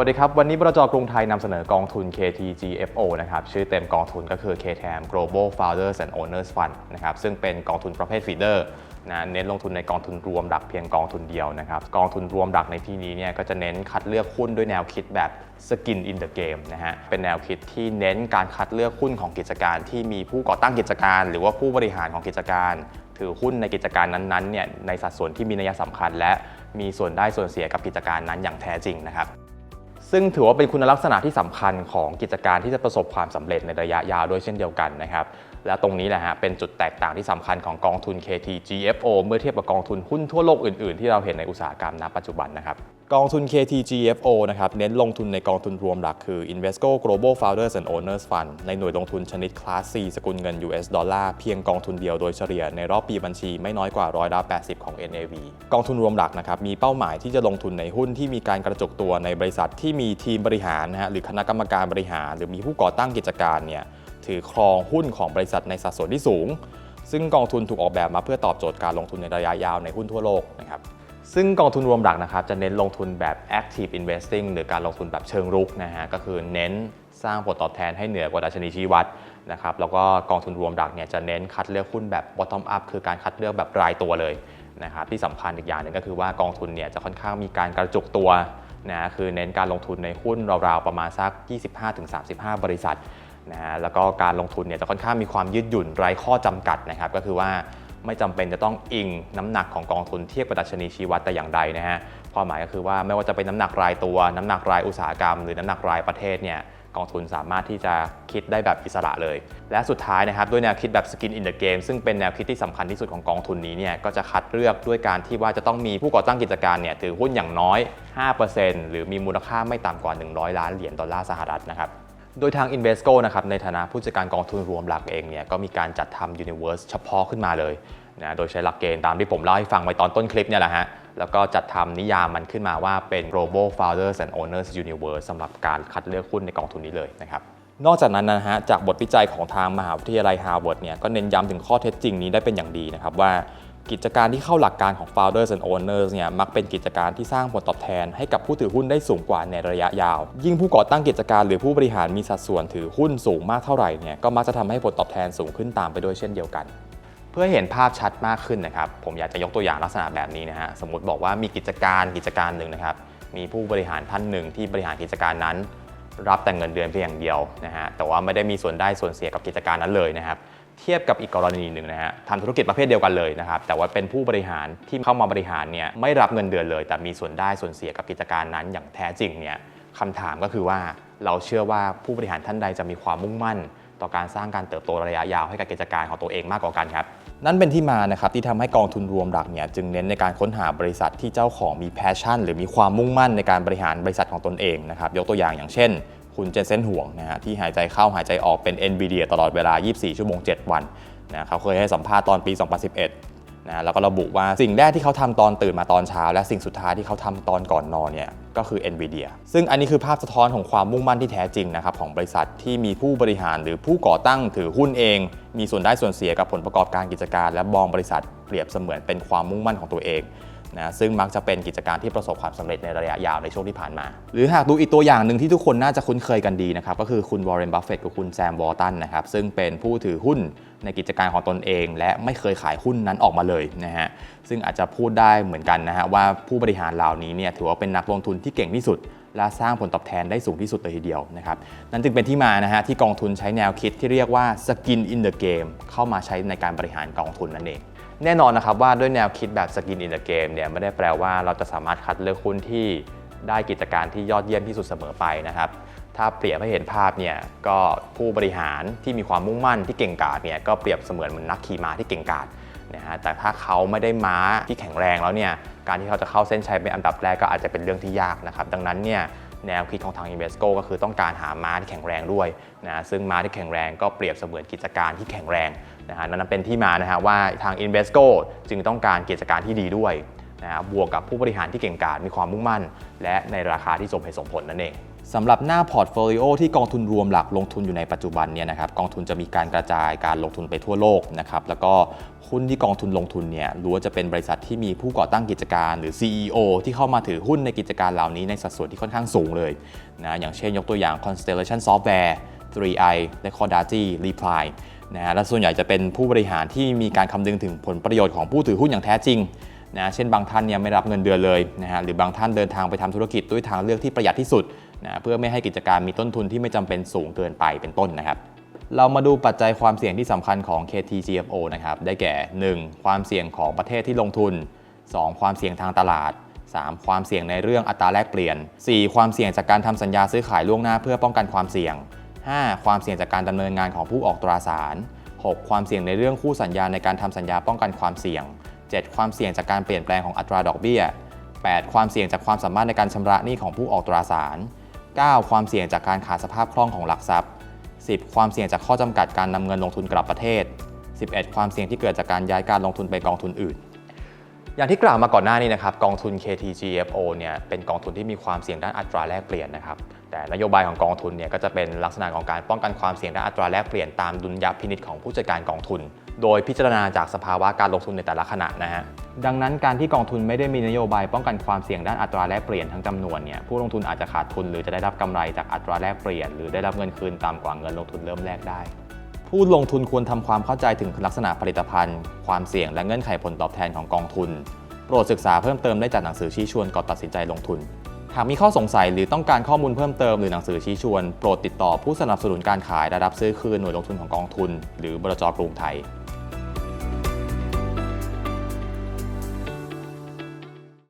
วัสดีครับ วันนี้บรจกรุงไทยนำเสนอกองทุน KTGFO นะครับชื่อเต็มกองทุนก็คือ KTM Global Founders and Owners Fund นะครับซึ่งเป็นกองทุนประเภท feeder นะเน้นลงทุนในกองทุนรวมดักเพียงกองทุนเดียวนะครับกองทุนรวมดักในที่นี้เนี่ยก็จะเน้นคัดเลือกหุ้นด้วยแนวคิดแบบ skin in the game นะฮะเป็นแนวคิดที่เน้นการคัดเลือกหุ้นของกิจการที่มีผู้ก่อตั้งกิจการ หรือว่าผู้บริหารของกิจการ ถือหุ้นในกิจการนั้นๆเนี่ยในสัดส่วนที่มีนัยสำคัญ และมีส่วนได้ส่วนเสียกับกิจการนั้นอย่างแท้จริงนะครับ ซึ่งถือว่าเป็นคุณลักษณะที่สำคัญของกิจการที่จะประสบความสำเร็จในระยะยาวด้วยเช่นเดียวกันนะครับ และตรงนี้แหละฮะเป็นจุดแตกต่างที่สำคัญของกองทุน KTGFO เมื่อเทียบกับกองทุนหุ้นทั่วโลกอื่นๆ ที่เราเห็นในอุตสาหกรรมณปัจจุบันนะครับ กองทุน KTGFO นะครับเน้นลงทุนในกองทุนรวมหลักคือ Invesco Global Founders and Owners Fund ในหน่วยลงทุนชนิดคลาส C สกุลเงิน US ดอลลาร์เพียงกองทุนเดียวโดยเฉลี่ยในรอบปีบัญชีไม่น้อยกว่าร้อยละ80 ของ NAV กองทุนรวมหลักนะครับมีเป้าหมายที่จะลงทุนในหุ้นที่มีการกระจุกตัวในบริษัทที่มีทีมบริหารนะฮะหรือคณะกรรมการบริหาร หรือมีผู้ก่อตั้งกิจการเนี่ยถือครองหุ้นของบริษัทในสัดส่วนที่สูง ซึ่งกองทุนถูกออกแบบมาเพื่อตอบโจทย์การลงทุนในระยะยาวในหุ้นทั่วโลกนะครับ ซึ่งกองทุนรวมหลักนะครับจะเน้นลงทุนแบบ active investing หรือการลงทุนแบบเชิงรุกนะฮะก็คือเน้นสร้างผลตอบแทนให้เหนือกว่าดัชนีชี้วัดนะครับแล้วก็กองทุนรวมหลักเนี่ยจะเน้นคัดเลือกหุ้นแบบ bottom up คือการคัดเลือกแบบรายตัวเลยนะครับที่สำคัญอีกอย่างหนึ่งก็คือว่ากองทุนเนี่ยจะค่อนข้างมีการกระจุกตัวนะคือเน้นการลงทุนในหุ้นราวๆประมาณสัก 25-35 บริษัทนะฮะแล้วก็การลงทุนเนี่ยจะค่อนข้างมีความยืดหยุ่นไร้ข้อจำกัดนะครับก็คือว่า ไม่จำเป็นจะต้องอิงน้ำหนักของกองทุนเทียบกับดัชนีชี้วัดแต่อย่างใดนะฮะความหมายก็คือว่าไม่ว่าจะเป็นน้ำหนักรายตัว น้ำหนักรายอุตสาหกรรม หรือน้ำหนักรายประเทศเนี่ยกองทุนสามารถที่จะคิดได้แบบอิสระเลย และสุดท้ายนะครับด้วยแนวคิดแบบ skin in the game ซึ่งเป็นแนวคิดที่สำคัญที่สุดของกองทุนนี้เนี่ยก็จะคัดเลือกด้วยการที่ว่าจะต้องมีผู้ก่อตั้งกิจการเนี่ยถือหุ้นอย่างน้อย 5%หรือมีมูลค่าไม่ต่ำกว่า 100 ล้านเหรียญดอลลาร์สหรัฐนะครับ โดยทาง Invesco นะครับในฐานะผู้จัดการกองทุนรวมหลักเองเนี่ยก็มีการจัดทำ Universe เฉพาะขึ้นมาเลยนะโดยใช้หลักเกณฑ์ตามที่ผมเล่าให้ฟังไว้ตอนต้นคลิปเนี่ยแหละฮะแล้วก็จัดทำนิยามมันขึ้นมาว่าเป็น Global Founders and Owners Universe สำหรับการคัดเลือกหุ้นในกองทุนนี้เลยนะครับนอกจากนั้นนะฮะจากบทวิจัยของทางมหาวิทยาลัยฮาร์วาร์ดเนี่ยก็เน้นย้ำถึงข้อเท็จจริงนี้ได้เป็นอย่างดีนะครับว่า กิจการที่เข้าหลักการของ founders and owners เนี่ยมักเป็นกิจการที่สร้างผลตอบแทนให้กับผู้ถือหุ้นได้สูงกว่าในระยะยาว ยิ่งผู้ก่อตั้งกิจการหรือผู้บริหารมีสัดส่วนถือหุ้นสูงมากเท่าไหร่เนี่ยก็มักจะทำให้ผลตอบแทนสูงขึ้นตามไปด้วยเช่นเดียวกัน เพื่อเห็นภาพชัดมากขึ้นนะครับผมอยากจะยกตัวอย่างลักษณะแบบนี้นะฮะสมมติบอกว่ามีกิจการกิจการหนึ่งนะครับมีผู้บริหารท่านหนึ่งที่บริหารกิจการนั้น รับแต่เงินเดือนเพียงอย่างเดียวนะฮะแต่ว่าไม่ได้มีส่วนได้ส่วนเสียกับกิจการนั้นเลยนะครับ เทียบกับอีกกรณีหนึ่งนะฮะทำธุรกิจประเภทเดียวกันเลยนะครับ แต่ว่าเป็นผู้บริหารที่เข้ามาบริหารเนี่ยไม่รับเงินเดือนเลย แต่มีส่วนได้ส่วนเสียกับกิจการนั้นอย่างแท้จริงเนี่ยคำถามก็คือว่าเราเชื่อว่าผู้บริหารท่านใดจะมีความมุ่งมั่น ต่อการสร้างการเติบโตระยะยาวให้กับกิจการของตัวเองมากกว่ากันครับ นั่นเป็นที่มานะครับที่ทำให้กองทุนรวมหลักเนี่ยจึงเน้นในการค้นหาบริษัทที่เจ้าของมีแพชชั่น หรือมีความมุ่งมั่นในการบริหารบริษัทของตนเองนะครับยกตัวอย่างอย่างเช่น คุณเจนเซนห่วงนะฮะที่หายใจเข้าหายใจออกเป็น NVIDIA ตลอดเวลา 24 ชั่วโมง 7 วันนะเขาเคยให้สัมภาษณ์ตอนปี 2011นะแล้วก็ระบุว่าสิ่งแรกที่เขาทำตอนตื่นมาตอนเช้า และสิ่งสุดท้ายที่เขาทำตอนก่อนนอนเนี่ยก็คือ NVIDIA ซึ่งอันนี้คือภาพสะท้อนของความมุ่งมั่นที่แท้จริงนะครับของบริษัทที่มีผู้บริหารหรือผู้ก่อตั้งถือหุ้นเอง มีส่วนได้ส่วนเสียกับผลประกอบการกิจการ และมองบริษัทเปรียบเสมือนเป็นความมุ่งมั่นของตัวเอง นะซึ่งมักจะเป็นกิจการที่ประสบความสำเร็จในระยะยาวในช่วงที่ผ่านมา หรือหากดูอีกตัวอย่างหนึ่งที่ทุกคนน่าจะคุ้นเคยกันดีนะครับก็คือคุณวอร์เรนบัฟเฟตต์กับคุณแซมวอลตันนะครับซึ่งเป็นผู้ถือหุ้นในกิจการของตนเอง และไม่เคยขายหุ้นนั้นออกมาเลยนะฮะซึ่งอาจจะพูดได้เหมือนกันนะฮะว่าผู้บริหารเหล่านี้เนี่ยถือว่าเป็นนักลงทุนที่เก่งที่สุด และสร้างผลตอบแทนได้สูงที่สุดเลยทีเดียวนะครับนั่นจึงเป็นที่มานะฮะที่กองทุนใช้แนวคิดที่เรียกว่า skin in the game เข้ามาใช้ในการบริหารกองทุนนั่นเองแน่นอนนะครับว่าด้วยแนวคิดแบบ skin in the game เนี่ยไม่ได้แปลว่าเราจะสามารถคัดเลือกหุ้นที่ได้กิจการที่ยอดเยี่ยมที่สุดเสมอไปนะครับ ถ้าเปรียบให้เห็นภาพเนี่ยก็ผู้บริหารที่มีความมุ่งมั่นที่เก่งกาจเนี่ยก็เปรียบเสมือนเหมือนนักขี่ม้าที่เก่งกาจ นะฮะแต่ถ้าเขาไม่ได้ม้าที่แข็งแรงแล้วเนี่ยการที่เขาจะเข้าเส้นชัยเป็นอันดับแรกก็อาจจะเป็นเรื่องที่ยากนะครับดังนั้นเนี่ยแนวคิดของทาง Invesco ก็คือต้องการหาม้าที่แข็งแรงด้วยนะซึ่งม้าที่แข็งแรงก็เปรียบเสมือนกิจการที่แข็งแรงนะฮะนั่นเป็นที่มานะฮะว่าทาง Invesco จึงต้องการกิจการที่ดีด้วยนะฮะบวกกับผู้บริหารที่เก่งกาจมีความมุ่งมั่น และในราคาที่สมเหตุสมผลนั่นเอง สำหรับหน้าพอร์ตโฟลิโอที่กองทุนรวมหลักลงทุนอยู่ในปัจจุบันเนี่ยนะครับกองทุนจะมีการกระจายการลงทุนไปทั่วโลกนะครับแล้วก็หุ้นที่กองทุนลงทุนเนี่ยล้วนจะเป็นบริษัทที่มีผู้ก่อตั้งกิจการหรือ CEO ที่เข้ามาถือหุ้นในกิจการเหล่านี้ในสัดส่วนที่ค่อนข้างสูงเลยนะอย่างเช่นยกตัวอย่าง Constellation Software 3i และ c o d a g i Reply นะฮะและส่วนใหญ่จะเป็นผู้บริหารที่มีการคำนึงถึงผลประโยชน์ของผู้ถือหุ้นอย่างแท้จริงนะเช่นบางท่านเนี่ยไม่รับเงินเดือนเลยนะฮะหรือบางท่านเดินทางไปทำธุรกิจด้วยทางเลือกที่ประหยัดที่สุด นะเพื่อไม่ให้กิจการมีต้นทุนที่ไม่จำเป็นสูงเกินไปเป็นต้นนะครับ เรามาดูปัจจัยความเสี่ยงที่สำคัญของ KTGFO นะครับได้แก่ 1. ความเสี่ยงของประเทศที่ลงทุน 2. ความเสี่ยงทางตลาด 3. ความเสี่ยงในเรื่องอัตราแลกเปลี่ยน 4. ความเสี่ยงจากการทำสัญญาซื้อขายล่วงหน้าเพื่อป้องกันความเสี่ยง 5. ความเสี่ยงจากการดำเนินงานของผู้ออกตราสาร 6. ความเสี่ยงในเรื่องคู่สัญญาในการทำสัญญาป้องกันความเสี่ยง 7. ความเสี่ยงจากการเปลี่ยนแปลงของอัตราดอกเบี้ย 8. ความเสี่ยงจากความสามารถในการชำระหนี้ของผู้ออกตราสาร 9. ความเสี่ยงจากการขาดสภาพคล่องของหลักทรัพย์ 10. ความเสี่ยงจากข้อจำกัดการนำเงินลงทุนกลับประเทศ 11. ความเสี่ยงที่เกิดจากการย้ายการลงทุนไปกองทุนอื่น อย่างที่กล่าวมาก่อนหน้านี้นะครับกองทุน KTGFO เนี่ยเป็นกองทุนที่มีความเสี่ยงด้านอัตราแลกเปลี่ยนนะครับแต่นโยบายของกองทุนเนี่ยก็จะเป็นลักษณะของการป้องกันความเสี่ยงด้านอัตราแลกเปลี่ยนตามดุลยพินิจของผู้จัดการกองทุน โดยพิจารณาจากสภาวะการลงทุนในแต่ละขณะนะฮะดังนั้นการที่กองทุนไม่ได้มีนโยบายป้องกันความเสี่ยงด้านอัตราแลกเปลี่ยนทั้งจำนวนเนี่ยผู้ลงทุนอาจจะขาดทุนหรือจะได้รับกำไรจากอัตราแลกเปลี่ยน หรือได้รับเงินคืนต่ำกว่าเงินลงทุนเริ่มแรกได้ ผู้ลงทุนควรทำความเข้าใจถึงลักษณะผลิตภัณฑ์ ความเสี่ยงและเงื่อนไขผลตอบแทนของกองทุน โปรดศึกษาเพิ่มเติมได้จากหนังสือชี้ชวนก่อนตัดสินใจลงทุน หากมีข้อสงสัยหรือต้องการข้อมูลเพิ่มเติมหรือหนังสือชี้ชวน โปรดติดต่อผู้สนับสนุนการขายและรับซื้อคืนหน่วยลงทุนของกองทุน หรือบรจกรุงไทย